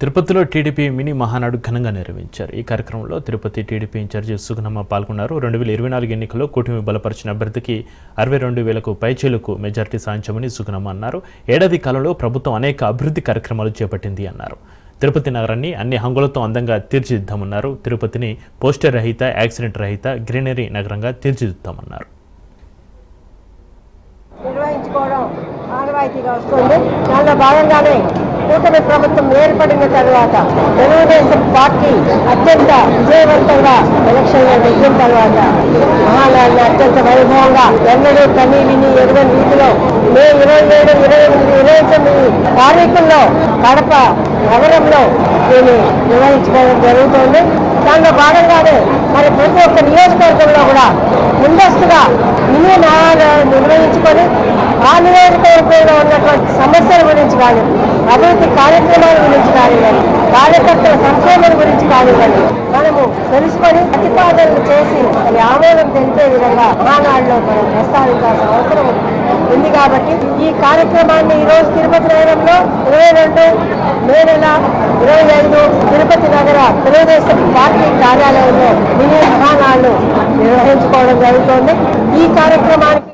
తిరుపతిలో TDP mini Mahanadu ఘనంగా నిర్వహించారు. ఈ కార్యక్రమంలో తిరుపతి టీడీపీ ఇన్ఛార్జి సుగనమ్మ పాల్గొన్నారు. రెండు వేల ఇరవై నాలుగు ఎన్నికల్లో కూటమి బలపరిచిన అభ్యర్థికి అరవై రెండు వేలకు పైచేలకు మెజార్టీ సాధించామని సుగనమ్మ అన్నారు. ఏడాది కాలంలో ప్రభుత్వం అనేక అభివృద్ధి కార్యక్రమాలు చేపట్టింది అన్నారు. తిరుపతి నగరాన్ని అన్ని హంగులతో అందంగా తీర్చిదిద్దామన్నారు. తిరుపతిని పోస్టర్ రహిత యాక్సిడెంట్ రహిత గ్రీనరీ నగరంగా తీర్చిదిద్దామన్నారు. నిర్వహించుకోవడం ఆనవాయితీగా వస్తుంది. దానిలో భాగంగానే కూటమి ప్రభుత్వం ఏర్పడిన తర్వాత తెలుగుదేశం పార్టీ అత్యంత విజయవంతంగా ఎలక్షన్లో నెగ్గిన తర్వాత మహానాడిని అత్యంత వైభవంగా ఎన్నడూ కనీ విని ఎరుగని రీతిలో మే ఇరవై ఏడు ఇరవై ఎనిమిది ఇరవై తొమ్మిది తారీఖుల్లో కడప నగరంలో దీన్ని నిర్వహించుకోవడం జరుగుతోంది. దానిలో భాగంగానే మరి ప్రతి ఒక్క నియోజకవర్గంలో కూడా ముందస్తుగా మినీ నిర్వహించుకొని ఆ నియోజకవర్గంలో ఉన్నటువంటి సమస్యల గురించి కానీ అభివృద్ధి కార్యక్రమాల గురించి కానివ్వండి కార్యకర్తల సంక్షేమం గురించి కానివ్వండి మనము తెలుసుకొని ప్రతిపాదనలు చేసి అది ఆమోదం తెలిపే విధంగా ఆనాడులో మనం ప్రస్తావించాల్సిన అవసరం ఉంది. కాబట్టి ఈ కార్యక్రమాన్ని ఈ రోజు తిరుపతి నగరంలో ఇరవై రెండు మే నెల ఇరవై ఐదు తిరుపతి నగర తెలుగుదేశం పార్టీ కార్యాలయంలో మినీ మహానాడు నిర్వహించుకోవడం జరుగుతోంది. ఈ కార్యక్రమానికి